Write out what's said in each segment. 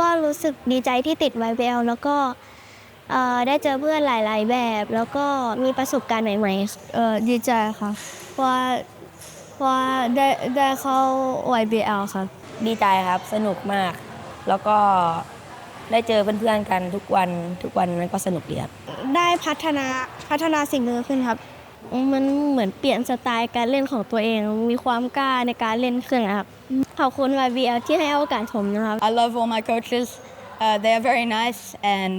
ก็รู้สึกดีใจที่ติด YBL แล้วก็เอ่อได้เจอเพื่อนหลาย ๆ แบบ แล้วก็มีประสบการณ์ใหม่ๆเอ่อดีใจค่ะว่าว่าได้ได้เข้า YBL ค่ะดีใจครับสนุกมาก แล้วก็ได้เจอเพื่อนๆกันทุกวันทุกวันมันก็สนุกดีครับได้พัฒนาพัฒนาสิ่งหนึ่งขึ้นครับ มันเหมือนเปลี่ยนสไตล์การเล่นของตัวเอง มีความกล้าในการเล่นขึ้นนะครับขอบคุณ YBL ที่ให้โอกาสผมนะครับ I love all my coaches. Uh, they are very nice and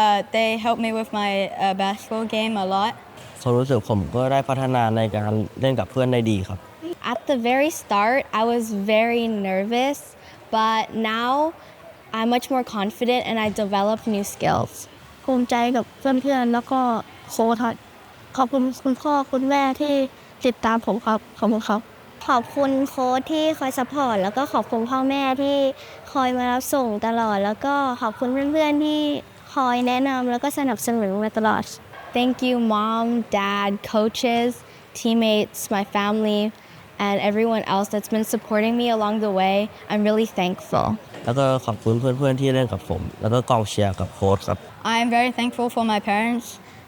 uh, they help me with my uh, basketball game a lot. ความรู้สึกผมก็ได้พัฒนาในการเล่นกับเพื่อนได้ดีครับ At the very start, I was very nervous, but now I'm much more confident and I develop new skills. ภูมิใจกับเพื่อนๆแล้วก็โค้ชครับ ขอบคุณคุณพ่อคุณแม่ที่ติดตามผมครับขอบคุณครับ ขอบคุณโค้ชที่คอยสปอร์ตแล้วก็ขอบคุณพ่อแม่ที่คอยมารับส่งตลอด แล้วก็ขอบคุณเพื่อนๆที่คอยแนะนำแล้วก็สนับสนุนมาตลอด Thank you, mom, dad, coaches, teammates, my family, and everyone else that's been supporting me along the way. I'm really thankful. แล้วก็ขอบคุณเพื่อนๆที่เล่นกับผม แล้วก็กองเชียร์กับโค้ชครับ I am very thankful for my parents,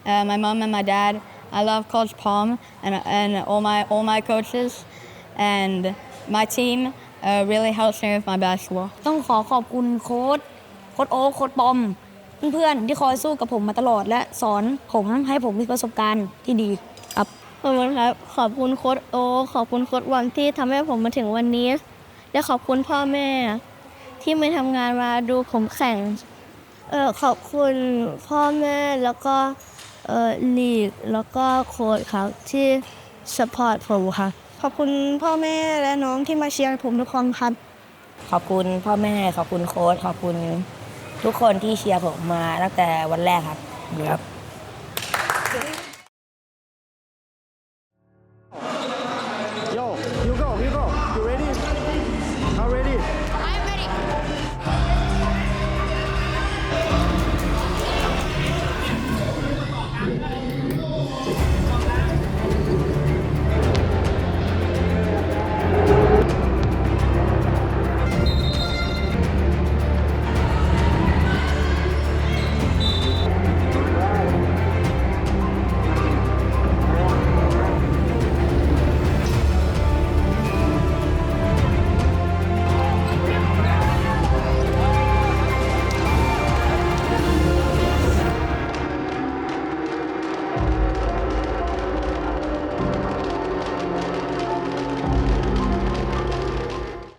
uh, my mom and my dad. I love Coach Palm and, and all my all my coaches, and my team uh, really helps me with my basketball. ต้องขอขอบคุณโค้ดโค้ดโอ๊คโค้ดปอม เพื่อนๆที่คอยสู้กับผมมาตลอด และสอนผมให้ผมมีประสบการณ์ที่ดีครับ ขอบคุณครับขอบคุณโค้ดโอขอบคุณโค้ดวันที่ทำให้ผมมาถึงวันนี้ และขอบคุณพ่อแม่ ที่มาทำงานมาดูผมแข่ง เออขอบคุณพ่อแม่แล้วก็ เออลีกแล้วก็โค้ดครับที่สปอร์ตผมครับขอบคุณพ่อแม่และน้องที่มาเชียร์ผมทุกคนครับ ขอบคุณพ่อแม่ขอบคุณโค้ชขอบคุณทุกคนที่เชียร์ผมมาตั้งแต่วันแรกครับครับ